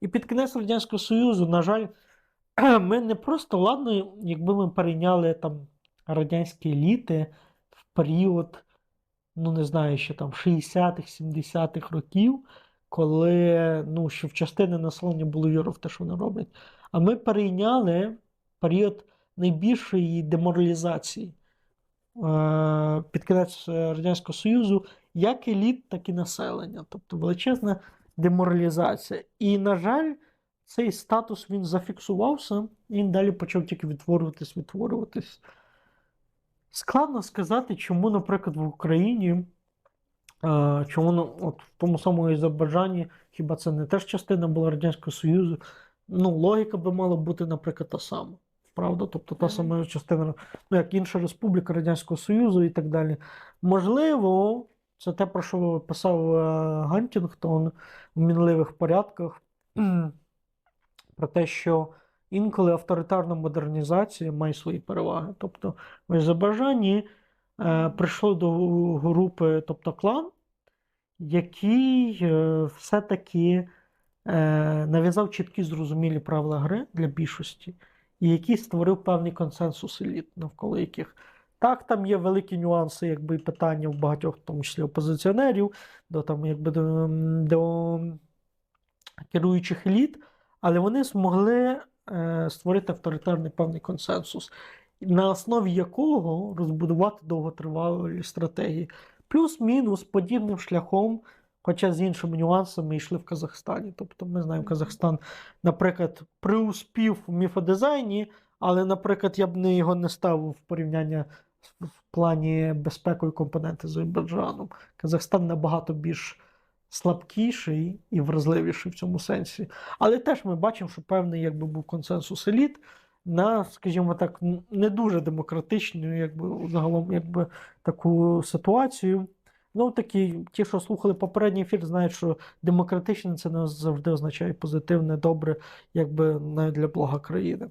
І під кінець Радянського Союзу, на жаль, ми не просто ладно, якби ми перейняли там радянські еліти в період, ну не знаю, ще там 60-х, 70-х років, коли ну, ще в частини населення було віра в те, що вони роблять. А ми перейняли період найбільшої деморалізації е, під кінець е, Радянського Союзу, як еліт, так і населення. Тобто величезна деморалізація. І, на жаль, цей статус він зафіксувався, і він далі почав тільки відтворюватись, відтворюватись. Складно сказати, чому, наприклад, в Україні, е, чому ну, от в тому самому Азербайджані, хіба це не теж частина була Радянського Союзу? Ну, логіка би мала бути, наприклад, та сама. Правда? Тобто та сама частина, ну, як інша республіка Радянського Союзу і так далі. Можливо, це те, про що писав е, Гантінгтон в мінливих порядках, про те, що інколи авторитарна модернізація має свої переваги. Тобто в Азербайджані е, прийшло до групи, тобто клан, який е, все-таки е, нав'язав чіткі зрозумілі правила гри для більшості, і який створив певний консенсус еліт, навколо яких. Так, там є великі нюанси, якби питання в багатьох, в тому числі опозиціонерів, до там, якби до, до керуючих еліт, але вони змогли е, створити авторитарний певний консенсус, на основі якого розбудувати довготривалі стратегії. Плюс-мінус подібним шляхом, хоча з іншими нюансами йшли в Казахстані. Тобто ми знаємо, Казахстан, наприклад, преуспів в міфодизайні, але, наприклад, я б не його не ставив в порівняння в- плані безпекової компоненти з Азербайджаном. Казахстан набагато більш слабкіший і вразливіший в цьому сенсі. Але теж ми бачимо, що певний якби, був консенсус еліт на, скажімо так, не дуже демократичну, якби загалом якби, таку ситуацію. Ну, такі, ті, що слухали попередній ефір, знають, що демократичне це не завжди означає позитивне, добре, якби навіть для блага країни.